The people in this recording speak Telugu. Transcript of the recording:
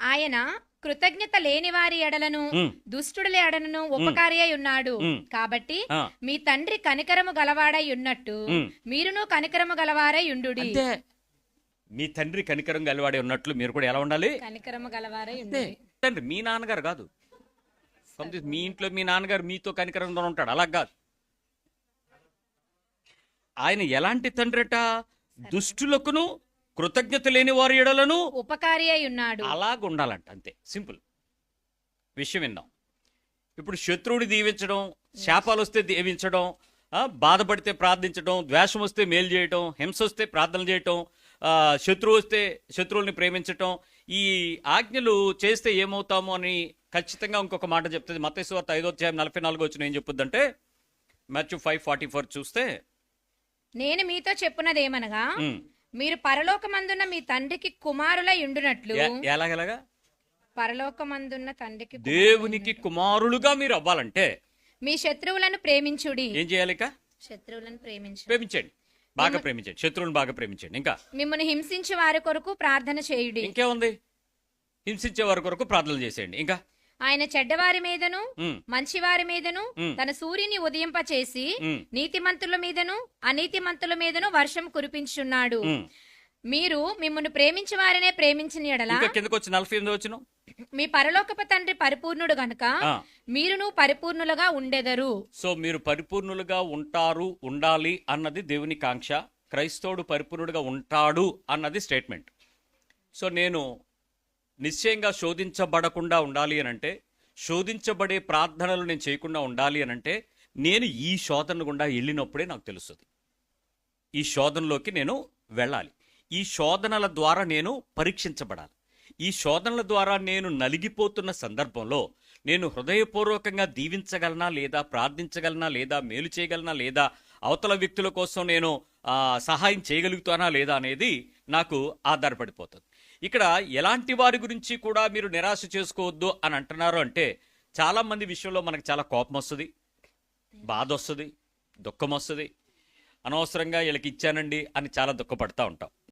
ఆయన కృతజ్ఞత లేని వారి ఎడలను. దుష్టుడుల ఎడలను ఉపకారి అయి ఉన్నాడు. కాబట్టి. మీ తండ్రి కనికరము గలవాడై ఉన్నట్టు. మీరును కనికరము గలవారై ఉండుడి. అంతే. మీ తండ్రి కనికరం గలవాడే ఉన్నట్లు మీరు కూడా ఎలా ఉండాలి? కనికరము గలవారై తండ్రి మీ నాన్నగారు కాదు. మీ ఇంట్లో మీ నాన్నగారు మీతో కనికరంతో ఉంటాడు. అలా కాదు. ఆయన ఎలాంటి తండ్రట? దుష్టులకును కృతజ్ఞత లేని వారి ఎడలను ఉపకారి అయి ఉన్నాడు. అలాగ ఉండాలంట అంతే. సింపుల్. విషయం విందాం ఇప్పుడు శత్రువుని దీవించడం శాపాలు వస్తే దీవించడం బాధపడితే ప్రార్థించడం ద్వేషం వస్తే మేలు చేయటం హింస వస్తే ప్రార్థన చేయటం శత్రువు వస్తే శత్రువుల్ని ప్రేమించటం ఈ ఆజ్ఞలు చేస్తే ఏమవుతాము అని ఖచ్చితంగా ఇంకొక మాట చెప్తుంది. మతేశ్వర్త ఐదో అధ్యాయం నలభై నాలుగు వచ్చిన ఏం చెప్పుద్దంటే మ్యాచ్ ఫైవ్ ఫార్టీ ఫోర్ చూస్తే నేను మీతో చెప్పున్నదేమనగా ఉమ్, మీరు పరలోకమందున్న మీ తండ్రికి కుమారులై ఉండునట్లు. ఎలాగెలాగా? పరలోకమందున్న తండ్రికి దేవునికి కుమారులుగా మీరు అవ్వాలంటే మీ శత్రువులను ప్రేమించుడి. ఏం చేయాలి శత్రువులను ప్రేమించు ప్రేమించండి. బాగా ప్రేమించండి. శత్రువుని బాగా ప్రేమించండి. ఇంకా? మిమ్మల్ని హింసించి వారి కొరకు ప్రార్థన చేయుడి. ఇంకేముంది? హింసించే వారి కొరకు ప్రార్థనలు చేసేయండి. ఇంకా? ఆయన చెడ్డవారి మీదను మంచివారి మీదను. తన సూర్యుని ఉదయింపచేసి నీతిమంతుల మీదను అనీతిమంతుల మీదను వర్షం కురిపించున్నాడు. మీరు మిమ్మల్ని ప్రేమించి వారినే ప్రేమించిన ఎడల నలభై ఎనిమిది వచ్చిన మీ పరలోకపు తండ్రి పరిపూర్ణుడు గనుక మీరును పరిపూర్ణులుగా ఉండెదరు. సో మీరు పరిపూర్ణులుగా ఉంటారు ఉండాలి అన్నది దేవుని కాంక్ష క్రైస్తవుడు పరిపూర్ణుడుగా ఉంటాడు అన్నది స్టేట్మెంట్. సో నేను నిశ్చయంగా శోధించబడకుండా ఉండాలి అని అంటే శోధించబడే ప్రార్థనలు నేను చేయకుండా ఉండాలి అని అంటే నేను ఈ శోధన గుండా వెళ్ళినప్పుడే నాకు తెలుస్తుంది. ఈ శోధనలోకి నేను వెళ్ళాలి. ఈ శోధనల ద్వారా నేను పరీక్షించబడాలి. ఈ శోధనల ద్వారా నేను నలిగిపోతున్న సందర్భంలో నేను హృదయపూర్వకంగా దీవించగలనా లేదా ప్రార్థించగలనా లేదా మేలు చేయగలనా లేదా అవతల వ్యక్తుల కోసం నేను సహాయం చేయగలుగుతానా లేదా అనేది నాకు ఆధారపడిపోతుంది. ఇక్కడ ఎలాంటి వారి గురించి కూడా మీరు నిరాశ చేసుకోవద్దు అని అంటున్నారు అంటే చాలామంది విషయంలో మనకు చాలా కోపం వస్తుంది బాధ వస్తుంది దుఃఖం వస్తుంది. అనవసరంగా వీళ్ళకి ఇచ్చానండి అని చాలా దుఃఖపడతా ఉంటాం.